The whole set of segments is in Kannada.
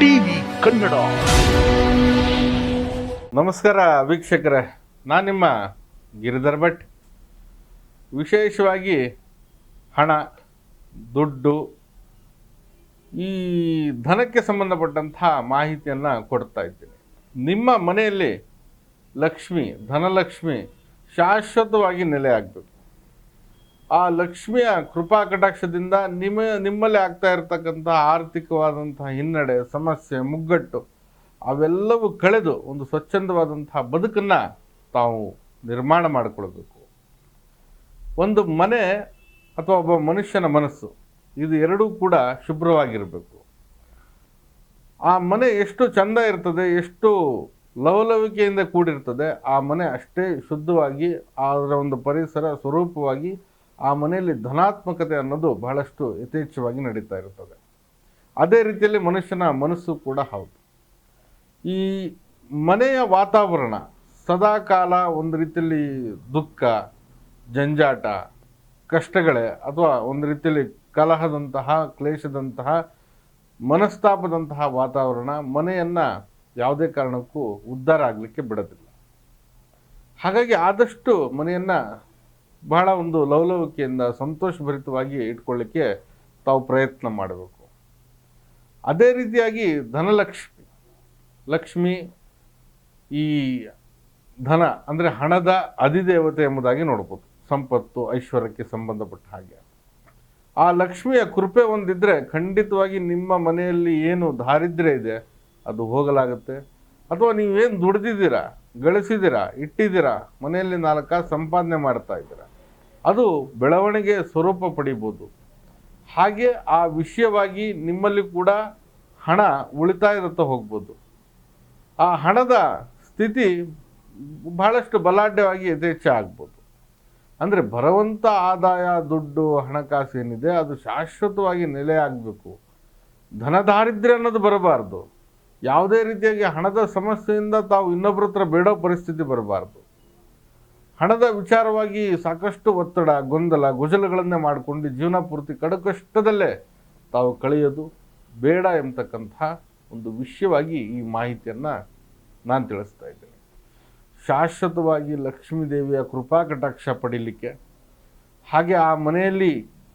ಟಿವಿ ಕನ್ನಡ. ನಮಸ್ಕಾರ ವೀಕ್ಷಕರೇ ನಾನು ನಿಮ್ಮ ಗಿರಿಧರ್ ಭಟ್. ವಿಶೇಷವಾಗಿ ಹಣ, ದುಡ್ಡು, ಈ ಧನಕ್ಕೆ ಸಂಬಂಧಪಟ್ಟಂತಹ ಮಾಹಿತಿಯನ್ನು ಕೊಡ್ತಾ ಇದ್ದೀನಿ. ನಿಮ್ಮ ಮನೆಯಲ್ಲಿ ಲಕ್ಷ್ಮಿ, ಧನಲಕ್ಷ್ಮಿ ಶಾಶ್ವತವಾಗಿ ನೆಲೆ ಆಗಬೇಕು. ಆ ಲಕ್ಷ್ಮಿಯ ಕೃಪಾ ಕಟಾಕ್ಷದಿಂದ ನಿಮ್ಮ, ನಿಮ್ಮಲ್ಲಿ ಆಗ್ತಾ ಇರತಕ್ಕಂಥ ಆರ್ಥಿಕವಾದಂತಹ ಹಿನ್ನಡೆ, ಸಮಸ್ಯೆ, ಮುಗ್ಗಟ್ಟು, ಅವೆಲ್ಲವೂ ಕಳೆದು ಒಂದು ಸ್ವಚ್ಛಂದವಾದಂತಹ ಬದುಕನ್ನು ತಾವು ನಿರ್ಮಾಣ ಮಾಡಿಕೊಳ್ಬೇಕು. ಒಂದು ಮನೆ ಅಥವಾ ಒಬ್ಬ ಮನುಷ್ಯನ ಮನಸ್ಸು, ಇದು ಎರಡೂ ಕೂಡ ಶುಭ್ರವಾಗಿರಬೇಕು. ಆ ಮನೆ ಎಷ್ಟು ಚಂದ ಇರ್ತದೆ, ಎಷ್ಟು ಲವಲವಿಕೆಯಿಂದ ಕೂಡಿರ್ತದೆ, ಆ ಮನೆ ಅಷ್ಟೇ ಶುದ್ಧವಾಗಿ, ಅದರ ಒಂದು ಪರಿಸರ ಸ್ವರೂಪವಾಗಿ ಆ ಮನೆಯಲ್ಲಿ ಧನಾತ್ಮಕತೆ ಅನ್ನೋದು ಬಹಳಷ್ಟು ಯಥೇಚ್ಛವಾಗಿ ನಡೀತಾ ಇರುತ್ತದೆ. ಅದೇ ರೀತಿಯಲ್ಲಿ ಮನುಷ್ಯನ ಮನಸ್ಸು ಕೂಡ ಹೌದು. ಈ ಮನೆಯ ವಾತಾವರಣ, ಸದಾಕಾಲ ಒಂದು ರೀತಿಯಲ್ಲಿ ದುಃಖ, ಜಂಜಾಟ, ಕಷ್ಟಗಳೇ ಅಥವಾ ಒಂದು ರೀತಿಯಲ್ಲಿ ಕಲಹದಂತಹ, ಕ್ಲೇಶದಂತಹ, ಮನಸ್ತಾಪದಂತಹ ವಾತಾವರಣ ಮನೆಯನ್ನು ಯಾವುದೇ ಕಾರಣಕ್ಕೂ ಉದ್ಧಾರ ಆಗಲಿಕ್ಕೆ ಬಿಡೋದಿಲ್ಲ. ಹಾಗಾಗಿ ಆದಷ್ಟು ಮನೆಯನ್ನು ಬಹಳ ಒಂದು ಲವಲವಿಕೆಯಿಂದ ಸಂತೋಷಭರಿತವಾಗಿ ಇಟ್ಕೊಳ್ಳಿಕ್ಕೆ ತಾವು ಪ್ರಯತ್ನ ಮಾಡಬೇಕು. ಅದೇ ರೀತಿಯಾಗಿ ಧನಲಕ್ಷ್ಮಿ, ಲಕ್ಷ್ಮಿ ಈ ಧನ ಅಂದರೆ ಹಣದ ಅಧಿದೇವತೆ ಎಂಬುದಾಗಿ ನೋಡ್ಬೋದು. ಸಂಪತ್ತು, ಐಶ್ವರ್ಯಕ್ಕೆ ಸಂಬಂಧಪಟ್ಟ ಹಾಗೆ. ಆ ಲಕ್ಷ್ಮಿಯ ಕೃಪೆ ಒಂದಿದ್ದರೆ ಖಂಡಿತವಾಗಿ ನಿಮ್ಮ ಮನೆಯಲ್ಲಿ ಏನು ದಾರಿದ್ರ್ಯ ಇದೆ, ಅದು ಹೋಗಲಾಗುತ್ತೆ. ಅಥವಾ ನೀವೇನು ದುಡ್ದಿದ್ದೀರಾ, ಗಳಿಸಿದ್ದೀರಾ, ಇಟ್ಟಿದ್ದೀರಾ, ಮನೆಯಲ್ಲಿ ನಾಲ್ಕ ಸಂಪಾದನೆ ಮಾಡ್ತಾ ಇದ್ದೀರಾ ಅದು ಬೆಳವಣಿಗೆ ಸ್ವರೂಪ ಪಡಿಬೋದು. ಹಾಗೆ ಆ ವಿಷಯವಾಗಿ ನಿಮ್ಮಲ್ಲಿ ಕೂಡ ಹಣ ಉಳಿತಾಯದತ್ತ ಹೋಗ್ಬೋದು. ಆ ಹಣದ ಸ್ಥಿತಿ ಬಹಳಷ್ಟು ಬಲಾಢ್ಯವಾಗಿ ಯಥೇಚ್ಛ ಆಗ್ಬೋದು. ಅಂದರೆ ಬರುವಂಥ ಆದಾಯ, ದುಡ್ಡು, ಹಣಕಾಸು ಏನಿದೆ ಅದು ಶಾಶ್ವತವಾಗಿ ನೆಲೆ ಆಗಬೇಕು. ಧನದಾರಿದ್ರ್ಯ ಅನ್ನೋದು ಬರಬಾರ್ದು. ಯಾವುದೇ ರೀತಿಯಾಗಿ ಹಣದ ಸಮಸ್ಯೆಯಿಂದ ತಾವು ಇನ್ನೊಬ್ಬರ ಹತ್ರ ಬೇಡೋ ಪರಿಸ್ಥಿತಿ ಬರಬಾರ್ದು. ಹಣದ ವಿಚಾರವಾಗಿ ಸಾಕಷ್ಟು ಒತ್ತಡ, ಗೊಂದಲ ಗುಜಲಗಳನ್ನೇ ಮಾಡಿಕೊಂಡು ಜೀವನ ಪೂರ್ತಿ ಕಡಕಷ್ಟದಲ್ಲೇ ತಾವು ಕಳೆಯೋದು. ಬೇಡ ಎಂಬತಕ್ಕಂಥ ಒಂದು ವಿಷಯವಾಗಿ ಈ ಮಾಹಿತಿಯನ್ನು ನಾನು ತಿಳಿಸ್ತಾ ಇದ್ದೇನೆ. ಶಾಶ್ವತವಾಗಿ ಲಕ್ಷ್ಮೀ ದೇವಿಯ ಕೃಪಾ ಕಟಾಕ್ಷ ಪಡೀಲಿಕ್ಕೆ, ಹಾಗೆ ಆ ಮನೆಯಲ್ಲಿ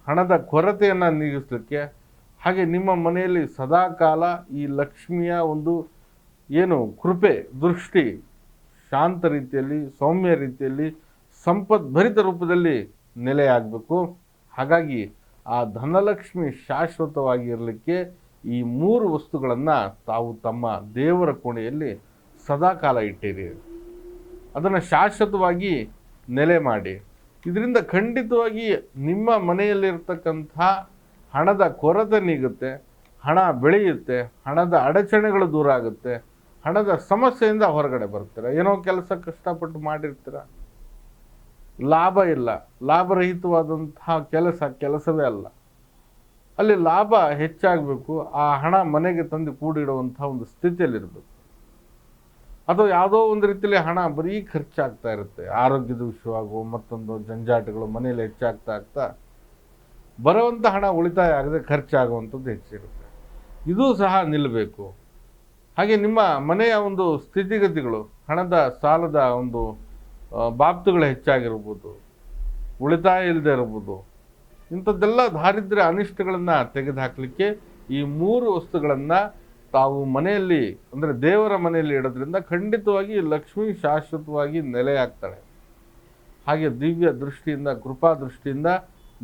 ಹಣದ ಕೊರತೆಯನ್ನು ನೀಗಿಸಲಿಕ್ಕೆ, ಹಾಗೆ ನಿಮ್ಮ ಮನೆಯಲ್ಲಿ ಸದಾಕಾಲ ಈ ಲಕ್ಷ್ಮಿಯ ಒಂದು ಏನು ಕೃಪೆ, ದೃಷ್ಟಿ ಶಾಂತ ರೀತಿಯಲ್ಲಿ, ಸೌಮ್ಯ ರೀತಿಯಲ್ಲಿ ಸಂಪದ್ಭರಿತ ರೂಪದಲ್ಲಿ ನೆಲೆಯಾಗಬೇಕು. ಹಾಗಾಗಿ ಆ ಧನಲಕ್ಷ್ಮಿ ಶಾಶ್ವತವಾಗಿ ಇರಲಿಕ್ಕೆ ಈ ಮೂರು ವಸ್ತುಗಳನ್ನು ತಾವು ತಮ್ಮ ದೇವರ ಕೋಣೆಯಲ್ಲಿ ಸದಾಕಾಲ ಇಟ್ಟಿರಿ. ಅದನ್ನು ಶಾಶ್ವತವಾಗಿ ನೆಲೆ ಮಾಡಿ. ಇದರಿಂದ ಖಂಡಿತವಾಗಿ ನಿಮ್ಮ ಮನೆಯಲ್ಲಿರ್ತಕ್ಕಂಥ ಹಣದ ಕೊರತೆ ನೀಗುತ್ತೆ, ಹಣ ಬೆಳೆಯುತ್ತೆ, ಹಣದ ಅಡಚಣೆಗಳು ದೂರ ಆಗುತ್ತೆ. ಹಣದ ಸಮಸ್ಯೆಯಿಂದ ಹೊರಗಡೆ ಬರ್ತೀರ ಏನೋ ಕೆಲಸ ಕಷ್ಟಪಟ್ಟು ಮಾಡಿರ್ತೀರ? ಲಾಭ ಇಲ್ಲ. ಲಾಭರಹಿತವಾದಂತಹ ಕೆಲಸ ಕೆಲಸವೇ ಅಲ್ಲ. ಅಲ್ಲಿ ಲಾಭ ಹೆಚ್ಚಾಗಬೇಕು, ಆ ಹಣ ಮನೆಗೆ ತಂದು ಕೂಡಿಡುವಂಥ ಒಂದು ಸ್ಥಿತಿಯಲ್ಲಿರಬೇಕು. ಅಥವಾ ಯಾವುದೋ ಒಂದು ರೀತಿಯಲ್ಲಿ ಹಣ ಬರೀ ಖರ್ಚಾಗ್ತಾ ಇರುತ್ತೆ. ಆರೋಗ್ಯದ ವಿಷಯವಾಗುವ ಮತ್ತೊಂದು ಜಂಜಾಟಗಳು ಮನೆಯಲ್ಲಿ ಹೆಚ್ಚಾಗ್ತಾ ಆಗ್ತಾ ಬರುವಂಥ ಹಣ ಉಳಿತಾಯ ಆಗದೆ ಖರ್ಚಾಗುವಂಥದ್ದು ಹೆಚ್ಚಿರುತ್ತೆ. ಇದೂ ಸಹ ನಿಲ್ಲಬೇಕು. ಹಾಗೆ ನಿಮ್ಮ ಮನೆಯ ಒಂದು ಸ್ಥಿತಿಗತಿಗಳು, ಹಣದ, ಸಾಲದ ಒಂದು ಬಾಬ್ತುಗಳು ಹೆಚ್ಚಾಗಿರ್ಬೋದು, ಉಳಿತಾಯ ಇಲ್ಲದೆ ಇರ್ಬೋದು, ಇಂಥದ್ದೆಲ್ಲ ದಾರಿದ್ರ್ಯ ಅನಿಷ್ಟಗಳನ್ನು ತೆಗೆದುಹಾಕಲಿಕ್ಕೆ ಈ ಮೂರು ವಸ್ತುಗಳನ್ನು ತಾವು ಮನೆಯಲ್ಲಿ, ಅಂದರೆ ದೇವರ ಮನೆಯಲ್ಲಿ ಇಡೋದ್ರಿಂದ ಖಂಡಿತವಾಗಿ ಲಕ್ಷ್ಮಿ ಶಾಶ್ವತವಾಗಿ ನೆಲೆಯಾಗ್ತಾಳೆ ಹಾಗೆ ದಿವ್ಯ ದೃಷ್ಟಿಯಿಂದ, ಕೃಪಾ ದೃಷ್ಟಿಯಿಂದ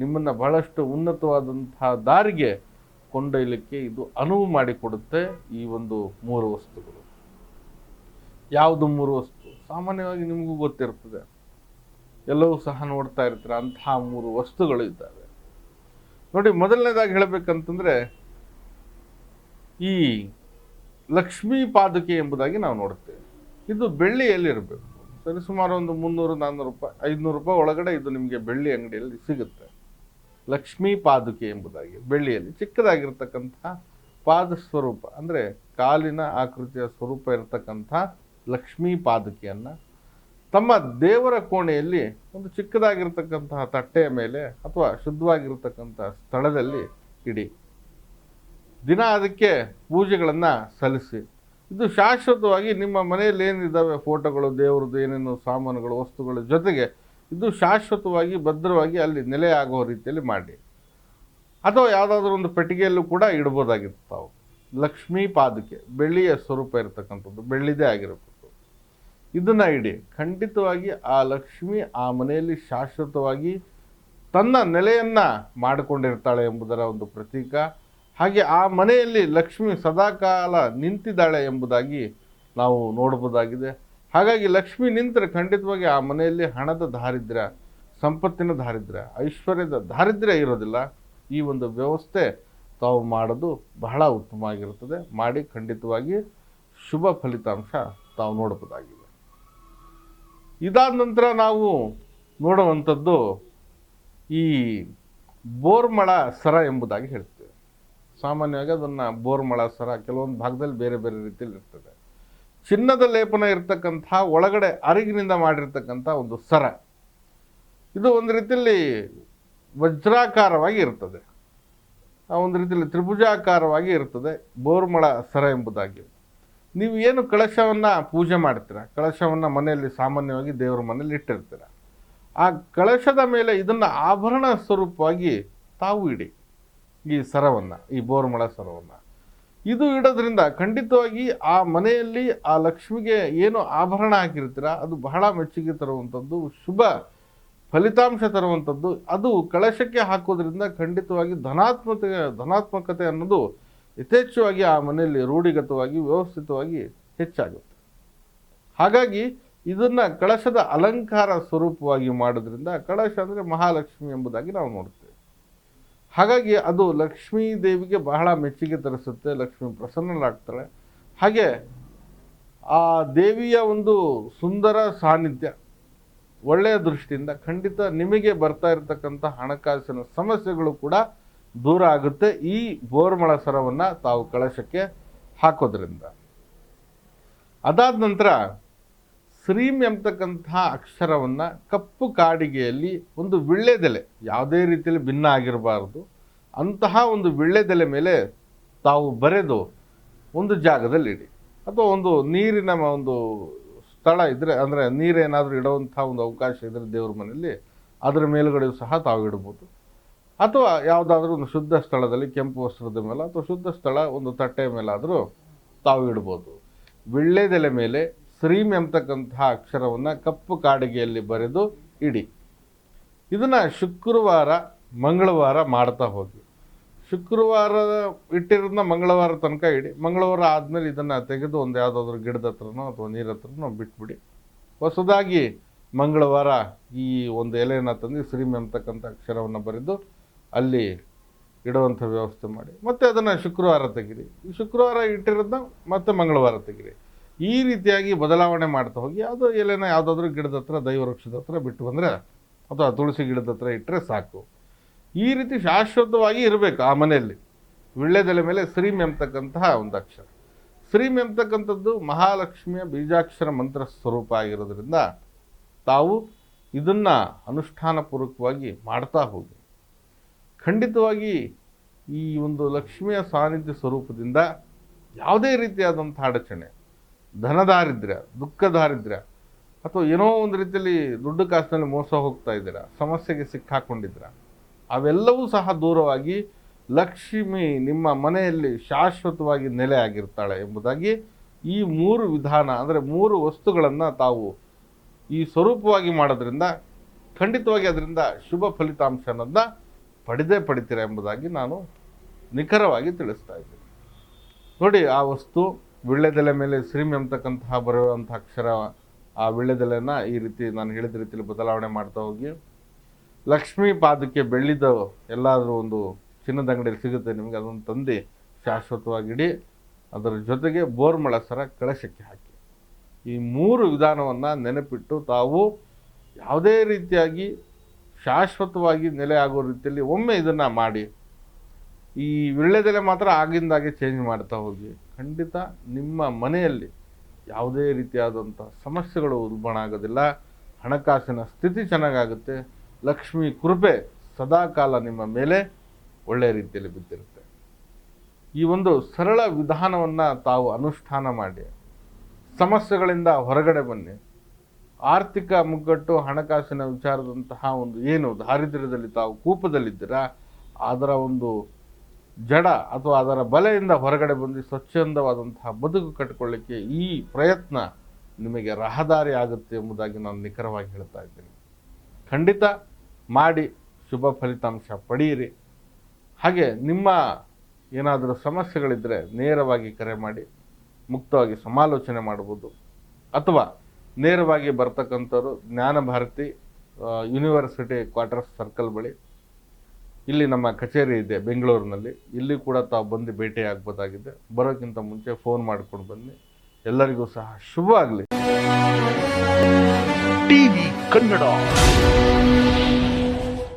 ನಿಮ್ಮನ್ನು ಬಹಳಷ್ಟು ಉನ್ನತವಾದಂತಹ ದಾರಿಗೆ ಕೊಂಡೊಯ್ಯಲಿಕ್ಕೆ ಇದು ಅನುವು ಮಾಡಿಕೊಡುತ್ತೆ ಈ ಒಂದು ಮೂರು ವಸ್ತುಗಳು. ಯಾವುದು ಮೂರು ವಸ್ತು? ಸಾಮಾನ್ಯವಾಗಿ ನಿಮಗೂ ಗೊತ್ತಿರ್ತದೆ. ಎಲ್ಲವೂ ಸಹ ನೋಡ್ತಾ ಇರ್ತೀರ, ಅಂತಹ ಮೂರು ವಸ್ತುಗಳು ಇದ್ದಾವೆ. ನೋಡಿ, ಮೊದಲನೇದಾಗಿ ಹೇಳಬೇಕಂತಂದ್ರೆ, ಈ ಲಕ್ಷ್ಮೀ ಪಾದುಕೆ ಎಂಬುದಾಗಿ ನಾವು ನೋಡ್ತೇವೆ ಇದು ಬೆಳ್ಳಿಯಲ್ಲಿ ಇರಬೇಕು ಸರಿ, ಸುಮಾರು ಒಂದು ಮುನ್ನೂರು ನಾನ್ನೂರು ರೂಪಾಯಿ, ಐದುನೂರು ರೂಪಾಯಿ ಒಳಗಡೆ ಇದು ನಿಮಗೆ ಬೆಳ್ಳಿ ಅಂಗಡಿಯಲ್ಲಿ ಸಿಗುತ್ತೆ. ಲಕ್ಷ್ಮೀ ಪಾದುಕೆ ಎಂಬುದಾಗಿ, ಬೆಳ್ಳಿಯಲ್ಲಿ ಚಿಕ್ಕದಾಗಿರ್ತಕ್ಕಂಥ ಪಾದ ಸ್ವರೂಪ, ಅಂದರೆ ಕಾಲಿನ ಆಕೃತಿಯ ಸ್ವರೂಪ ಇರತಕ್ಕಂಥ ಲಕ್ಷ್ಮೀ ಪಾದುಕೆಯನ್ನು, ತಮ್ಮ ದೇವರ ಕೋಣೆಯಲ್ಲಿ ಒಂದು ಚಿಕ್ಕದಾಗಿರ್ತಕ್ಕಂತಹ ತಟ್ಟೆಯ ಮೇಲೆ ಅಥವಾ ಶುದ್ಧವಾಗಿರ್ತಕ್ಕಂಥ ಸ್ಥಳದಲ್ಲಿ ಇಡಿ. ದಿನ ಅದಕ್ಕೆ ಪೂಜೆಗಳನ್ನು ಸಲ್ಲಿಸಿ. ಇದು ಶಾಶ್ವತವಾಗಿ ನಿಮ್ಮ ಮನೆಯಲ್ಲಿ ಏನಿದ್ದಾವೆ ಫೋಟೋಗಳು, ದೇವ್ರದ್ದು ಏನೇನು ಸಾಮಾನುಗಳು, ವಸ್ತುಗಳ ಜೊತೆಗೆ ಇದು ಶಾಶ್ವತವಾಗಿ, ಭದ್ರವಾಗಿ ಅಲ್ಲಿ ನೆಲೆ ಆಗೋ ರೀತಿಯಲ್ಲಿ ಮಾಡಿ. ಅಥವಾ ಯಾವುದಾದ್ರೂ ಒಂದು ಪೆಟ್ಟಿಗೆಯಲ್ಲೂ ಕೂಡ ಇಡ್ಬೋದಾಗಿತ್ತು ತಾವು ಲಕ್ಷ್ಮೀ ಪಾದುಕೆ, ಬೆಳ್ಳಿಯ ಸ್ವರೂಪ ಇರತಕ್ಕಂಥದ್ದು, ಬೆಳ್ಳಿದೇ ಆಗಿರಬೇಕು ಇದನ್ನು ಇಡಿ. ಖಂಡಿತವಾಗಿ ಆ ಲಕ್ಷ್ಮಿ ಆ ಮನೆಯಲ್ಲಿ ಶಾಶ್ವತವಾಗಿ ತನ್ನ ನೆಲೆಯನ್ನು ಮಾಡಿಕೊಂಡಿರ್ತಾಳೆ ಎಂಬುದರ ಒಂದು ಪ್ರತೀಕ. ಹಾಗೆ ಆ ಮನೆಯಲ್ಲಿ ಲಕ್ಷ್ಮಿ ಸದಾಕಾಲ ನಿಂತಿದ್ದಾಳೆ ಎಂಬುದಾಗಿ ನಾವು ನೋಡ್ಬೋದಾಗಿದೆ. ಹಾಗಾಗಿ ಲಕ್ಷ್ಮಿ ನಿಂತರೆ ಖಂಡಿತವಾಗಿ ಆ ಮನೆಯಲ್ಲಿ ಹಣದ ದಾರಿದ್ರ್ಯ, ಸಂಪತ್ತಿನ ದಾರಿದ್ರ್ಯ, ಐಶ್ವರ್ಯದ ದಾರಿದ್ರ್ಯ ಇರೋದಿಲ್ಲ. ಈ ಒಂದು ವ್ಯವಸ್ಥೆ ತಾವು ಮಾಡೋದು ಬಹಳ ಉತ್ತಮವಾಗಿರುತ್ತದೆ ಮಾಡಿ ಖಂಡಿತವಾಗಿ ಶುಭ ಫಲಿತಾಂಶ ತಾವು ನೋಡಬಹುದಾಗಿದೆ. ಇದಾದ ನಂತರ ನಾವು ನೋಡುವಂಥದ್ದು ಈ ಬೋರ್ಮಳ ಸರ ಎಂಬುದಾಗಿ ಹೇಳ್ತೇವೆ. ಸಾಮಾನ್ಯವಾಗಿ ಅದನ್ನು ಬೋರ್ಮಳ ಸರ ಕೆಲವೊಂದು ಭಾಗದಲ್ಲಿ ಬೇರೆ ಬೇರೆ ರೀತಿಯಲ್ಲಿ ಇರ್ತದೆ. ಚಿನ್ನದ ಲೇಪನ ಇರತಕ್ಕಂಥ ಒಳಗಡೆ ಅರಿಗಿನಿಂದ ಮಾಡಿರ್ತಕ್ಕಂಥ ಒಂದು ಸರ. ಇದು ಒಂದು ರೀತಿಯಲ್ಲಿ ವಜ್ರಾಕಾರವಾಗಿ ಇರ್ತದೆ. ಆ ಒಂದು ರೀತಿಯಲ್ಲಿ ತ್ರಿಭುಜಾಕಾರವಾಗಿ ಇರ್ತದೆ ಬೋರ್ಮಳ ಸರ ಎಂಬುದಾಗಿ. ನೀವು ಏನು ಕಳಶವನ್ನು ಪೂಜೆ ಮಾಡ್ತೀರ? ಕಳಶವನ್ನು ಮನೆಯಲ್ಲಿ ಸಾಮಾನ್ಯವಾಗಿ ದೇವರ ಮನೆಯಲ್ಲಿ ಇಟ್ಟಿರ್ತೀರ. ಆ ಕಳಶದ ಮೇಲೆ ಇದನ್ನು ಆಭರಣ ಸ್ವರೂಪವಾಗಿ ತಾವು ಇಡಿ ಈ ಸರವನ್ನು, ಈ ಬೋರ್ಮಳ ಸರವನ್ನು. ಇದು ಇಡೋದ್ರಿಂದ ಖಂಡಿತವಾಗಿ ಆ ಮನೆಯಲ್ಲಿ ಆ ಲಕ್ಷ್ಮಿಗೆ ಏನು ಆಭರಣ ಹಾಕಿರ್ತೀರ, ಅದು ಬಹಳ ಮೆಚ್ಚುಗೆ ತರುವಂಥದ್ದು, ಶುಭ ಫಲಿತಾಂಶ ತರುವಂಥದ್ದು, ಅದು ಕಳಶಕ್ಕೆ ಹಾಕೋದ್ರಿಂದ ಖಂಡಿತವಾಗಿ ಧನಾತ್ಮಕ, ಧನಾತ್ಮಕತೆ ಅನ್ನೋದು ಯಥೇಚ್ಛವಾಗಿ ಆ ಮನೆಯಲ್ಲಿ ರೂಢಿಗತವಾಗಿ, ವ್ಯವಸ್ಥಿತವಾಗಿ ಹೆಚ್ಚಾಗುತ್ತೆ. ಹಾಗಾಗಿ ಇದನ್ನು ಕಳಶದ ಅಲಂಕಾರ ಸ್ವರೂಪವಾಗಿ ಮಾಡೋದ್ರಿಂದ ಕಳಶ ಅಂದರೆ ಮಹಾಲಕ್ಷ್ಮಿ ಎಂಬುದಾಗಿ ನಾವು ನೋಡ್ತೇವೆ. ಹಾಗಾಗಿ ಅದು ಲಕ್ಷ್ಮೀ ದೇವಿಗೆ ಬಹಳ ಮೆಚ್ಚುಗೆ ತರಿಸುತ್ತೆ, ಲಕ್ಷ್ಮಿ ಪ್ರಸನ್ನರಾಗ್ತಾಳೆ ಹಾಗೆ ಆ ದೇವಿಯ ಒಂದು ಸುಂದರ ಸಾನ್ನಿಧ್ಯ ಒಳ್ಳೆಯ ದೃಷ್ಟಿಯಿಂದ ಖಂಡಿತ ನಿಮಗೆ ಬರ್ತಾ ಇರತಕ್ಕಂಥ ಹಣಕಾಸಿನ ಸಮಸ್ಯೆಗಳು ಕೂಡ ದೂರ ಆಗುತ್ತೆ ಈ ಬೋರ್ಮಳ ಸರವನ್ನು ತಾವು ಕಳಶಕ್ಕೆ ಹಾಕೋದ್ರಿಂದ. ಅದಾದ ನಂತರ ಶ್ರೀಮ್ ಎಂಬತಕ್ಕಂಥ ಅಕ್ಷರವನ್ನು ಕಪ್ಪು ಕಾಡಿಗೆಯಲ್ಲಿ ಒಂದು ವಿಳ್ಳೆದೆಲೆ ಯಾವುದೇ ರೀತಿಯಲ್ಲಿ ಭಿನ್ನ ಆಗಿರಬಾರದು. ಅಂತಹ ಒಂದು ವಿಳ್ಳೆದೆಲೆ ಮೇಲೆ ತಾವು ಬರೆದು ಒಂದು ಜಾಗದಲ್ಲಿ ಇಡಿ. ಅಥವಾ ಒಂದು ನೀರಿನ ಒಂದು ಸ್ಥಳ ಇದ್ದರೆ ಅಂದರೆ ನೀರೇನಾದರೂ ಇಡುವಂಥ ಒಂದು ಅವಕಾಶ ಇದ್ದರೆ ದೇವ್ರ ಮನೆಯಲ್ಲಿ, ಅದರ ಮೇಲುಗಡೆ ಸಹ ತಾವು ಇಡ್ಬೋದು ಅಥವಾ ಯಾವುದಾದ್ರೂ ಒಂದು ಶುದ್ಧ ಸ್ಥಳದಲ್ಲಿ, ಕೆಂಪು ವಸ್ತ್ರದ ಮೇಲೆ, ಅಥವಾ ಶುದ್ಧ ಸ್ಥಳ, ಒಂದು ತಟ್ಟೆಯ ಮೇಲಾದರೂ ತಾವು ಇಡ್ಬೋದು ವಿಳ್ಳೆದೆಲೆ ಮೇಲೆ ಶ್ರೀಮ್ ಎಂಬತಕ್ಕಂತಹ ಅಕ್ಷರವನ್ನು ಕಪ್ಪು ಕಾಡಿಗೆಯಲ್ಲಿ ಬರೆದು ಇಡಿ. ಇದನ್ನು ಶುಕ್ರವಾರ, ಮಂಗಳವಾರ ಮಾಡ್ತಾ ಹೋಗಿ. ಶುಕ್ರವಾರ ಇಟ್ಟಿರೋದನ್ನ ಮಂಗಳವಾರ ತನಕ ಇಡಿ. ಮಂಗಳವಾರ ಆದಮೇಲೆ ಇದನ್ನು ತೆಗೆದು ಒಂದು ಯಾವುದಾದ್ರೂ ಗಿಡದ ಹತ್ರನೋ ಅಥವಾ ನೀರ ಹತ್ರನೋ ಬಿಟ್ಬಿಡಿ. ಹೊಸದಾಗಿ ಮಂಗಳವಾರ ಈ ಒಂದು ಎಲೆಯನ್ನು ತಂದು ಶ್ರೀಮ್ ಎಂಬತಕ್ಕಂಥ ಅಕ್ಷರವನ್ನು ಬರೆದು ಅಲ್ಲಿ ಇಡುವಂಥ ವ್ಯವಸ್ಥೆ ಮಾಡಿ. ಮತ್ತೆ ಅದನ್ನು ಶುಕ್ರವಾರ ತೆಗಿರಿ. ಶುಕ್ರವಾರ ಇಟ್ಟಿರೋದನ್ನ ಮತ್ತೆ ಮಂಗಳವಾರ ತೆಗಿರಿ. ಈ ರೀತಿಯಾಗಿ ಬದಲಾವಣೆ ಮಾಡ್ತಾ ಹೋಗಿ, ಯಾವುದೋ ಎಲೆನ ಯಾವುದಾದ್ರೂ ಗಿಡದ ಹತ್ರ, ದೈವ ವೃಕ್ಷದ ಹತ್ರ ಬಿಟ್ಟು ಬಂದರೆ, ಅಥವಾ ತುಳಸಿ ಗಿಡದ ಹತ್ರ ಇಟ್ಟರೆ ಸಾಕು. ಈ ರೀತಿ ಶಾಶ್ವತವಾಗಿ ಇರಬೇಕು ಆ ಮನೆಯಲ್ಲಿ. ವಿಳ್ಳೆದೆಲೆ ಮೇಲೆ ಶ್ರೀಮ್ ಎಂಬತಕ್ಕಂತಹ ಒಂದು ಅಕ್ಷರ. ಶ್ರೀಮ್ ಎಂಬತಕ್ಕಂಥದ್ದು ಮಹಾಲಕ್ಷ್ಮಿಯ ಬೀಜಾಕ್ಷರ ಮಂತ್ರ ಸ್ವರೂಪ ಆಗಿರೋದ್ರಿಂದ ತಾವು ಇದನ್ನು ಅನುಷ್ಠಾನಪೂರ್ವಕವಾಗಿ ಮಾಡ್ತಾ ಹೋಗಿ. ಖಂಡಿತವಾಗಿ ಈ ಒಂದು ಲಕ್ಷ್ಮಿಯ ಸಾನ್ನಿಧ್ಯ ಸ್ವರೂಪದಿಂದ ಯಾವುದೇ ರೀತಿಯಾದಂಥ ಅಡಚಣೆ ಧನದಾರಿದ್ರ್ಯ ದುಃಖ ದಾರಿದ್ರ್ಯ ಅಥವಾ ಏನೋ ಒಂದು ರೀತಿಯಲ್ಲಿ ದುಡ್ಡು ಕಾಸಿನಲ್ಲಿ ಮೋಸ ಹೋಗ್ತಾ ಇದ್ದೀರ, ಸಮಸ್ಯೆಗೆ ಸಿಕ್ಕಾಕೊಂಡಿದ್ದೀರಾ, ಅವೆಲ್ಲವೂ ಸಹ ದೂರವಾಗಿ ಲಕ್ಷ್ಮಿ ನಿಮ್ಮ ಮನೆಯಲ್ಲಿ ಶಾಶ್ವತವಾಗಿ ನೆಲೆ ಆಗಿರ್ತಾಳೆ ಎಂಬುದಾಗಿ ಈ ಮೂರು ವಿಧಾನ, ಅಂದರೆ ಮೂರು ವಸ್ತುಗಳನ್ನು ತಾವು ಈ ಸ್ವರೂಪವಾಗಿ ಮಾಡೋದ್ರಿಂದ, ಖಂಡಿತವಾಗಿ ಅದರಿಂದ ಶುಭ ಫಲಿತಾಂಶ ಅನ್ನೋದನ್ನ ಪಡೆದೇ ಪಡಿತೀರ ಎಂಬುದಾಗಿ ನಾನು ನಿಖರವಾಗಿ ತಿಳಿಸ್ತಾ ಇದ್ದೀನಿ. ನೋಡಿ, ಆ ವಸ್ತು ವಿಳ್ಳೆದೆಲೆ ಮೇಲೆ ಶ್ರೀಮ್ ಎಂಬತಕ್ಕಂತಹ ಬರುವಂಥ ಅಕ್ಷರ ಆ ವಿಳ್ಳೆದೆಲೆನ ಈ ರೀತಿ ನಾನು ಹೇಳಿದ ರೀತಿಯಲ್ಲಿ ಬದಲಾವಣೆ ಮಾಡ್ತಾ ಹೋಗಿ. ಲಕ್ಷ್ಮೀ ಪಾದಕ್ಕೆ ಬೆಳ್ಳಿದ ಎಲ್ಲಾದರೂ ಒಂದು ಚಿನ್ನದ ಅಂಗಡಿಯಲ್ಲಿ ಸಿಗುತ್ತೆ ನಿಮಗೆ, ಅದನ್ನು ತಂದು ಶಾಶ್ವತವಾಗಿಡಿ, ಅದರ ಜೊತೆಗೆ ಬೋರ್ಮಳ ಸರ ಕಳಶಕ್ಕೆ ಹಾಕಿ. ಈ ಮೂರು ವಿಧಾನವನ್ನು ನೆನಪಿಟ್ಟು ತಾವು ಯಾವುದೇ ರೀತಿಯಾಗಿ ಶಾಶ್ವತವಾಗಿ ನೆಲೆ ಆಗೋ ರೀತಿಯಲ್ಲಿ ಒಮ್ಮೆ ಇದನ್ನು ಮಾಡಿ, ಈ ವಿಳ್ಳೆದೆಲೆ ಮಾತ್ರ ಆಗಿಂದಾಗೆ ಚೇಂಜ್ ಮಾಡ್ತಾ ಹೋಗಿ. ಖಂಡಿತ ನಿಮ್ಮ ಮನೆಯಲ್ಲಿ ಯಾವುದೇ ರೀತಿಯಾದಂಥ ಸಮಸ್ಯೆಗಳು ಉಲ್ಬಣ ಆಗೋದಿಲ್ಲ. ಹಣಕಾಸಿನ ಸ್ಥಿತಿ ಚೆನ್ನಾಗಾಗುತ್ತೆ. ಲಕ್ಷ್ಮಿ ಕೃಪೆ ಸದಾಕಾಲ ನಿಮ್ಮ ಮೇಲೆ ಒಳ್ಳೆಯ ರೀತಿಯಲ್ಲಿ ಬಿದ್ದಿರುತ್ತೆ. ಈ ಒಂದು ಸರಳ ವಿಧಾನವನ್ನು ತಾವು ಅನುಷ್ಠಾನ ಮಾಡಿ. ಸಮಸ್ಯೆಗಳಿಂದ ಹೊರಗಡೆ ಬನ್ನಿ. ಆರ್ಥಿಕ ಮುಗ್ಗಟ್ಟು, ಹಣಕಾಸಿನ ವಿಚಾರದಂತಹ ಒಂದು ಏನು ದಾರಿದ್ರ್ಯದಲ್ಲಿ ತಾವು ಕೂಪದಲ್ಲಿದ್ದೀರಾ? ಅದರ ಒಂದು ಜಡ ಅಥವಾ ಅದರ ಬಲೆಯಿಂದ ಹೊರಗಡೆ ಬಂದು ಸ್ವಚ್ಛಂದವಾದಂತಹ ಬದುಕು ಕಟ್ಟಿಕೊಳ್ಳಿಕ್ಕೆ ಈ ಪ್ರಯತ್ನ ನಿಮಗೆ ರಹದಾರಿ ಆಗುತ್ತೆ ಎಂಬುದಾಗಿ ನಾನು ನಿಖರವಾಗಿ ಹೇಳ್ತಾ ಇದ್ದೀನಿ. ಖಂಡಿತ ಮಾಡಿ ಶುಭ ಫಲಿತಾಂಶ ಪಡೆಯಿರಿ ಹಾಗೆ ನಿಮ್ಮ ಏನಾದರೂ ಸಮಸ್ಯೆಗಳಿದ್ದರೆ ನೇರವಾಗಿ ಕರೆ ಮಾಡಿ ಮುಕ್ತವಾಗಿ ಸಮಾಲೋಚನೆ ಮಾಡ್ಬೋದು ಅಥವಾ ನೇರವಾಗಿ ಬರ್ತಕ್ಕಂಥವ್ರು ಜ್ಞಾನ ಭಾರತಿ ಆ, ಯೂನಿವರ್ಸಿಟಿ ಕ್ವಾರ್ಟರ್ಸ್ ಸರ್ಕಲ್ ಬಳಿ ಇಲ್ಲಿ ನಮ್ಮ ಕಚೇರಿ ಇದೆ ಬೆಂಗಳೂರಿನಲ್ಲಿ. ಇಲ್ಲಿ ಕೂಡ ತಾವು ಬಂದು ಭೇಟಿ ಆಗ್ಬೋದಾಗಿದೆ ಬರೋಕ್ಕಿಂತ ಮುಂಚೆ ಫೋನ್ ಮಾಡಿಕೊಂಡು ಬನ್ನಿ. ಎಲ್ಲರಿಗೂ ಸಹ ಶುಭ ಆಗಲಿ. ಟಿವಿ ಕನ್ನಡ.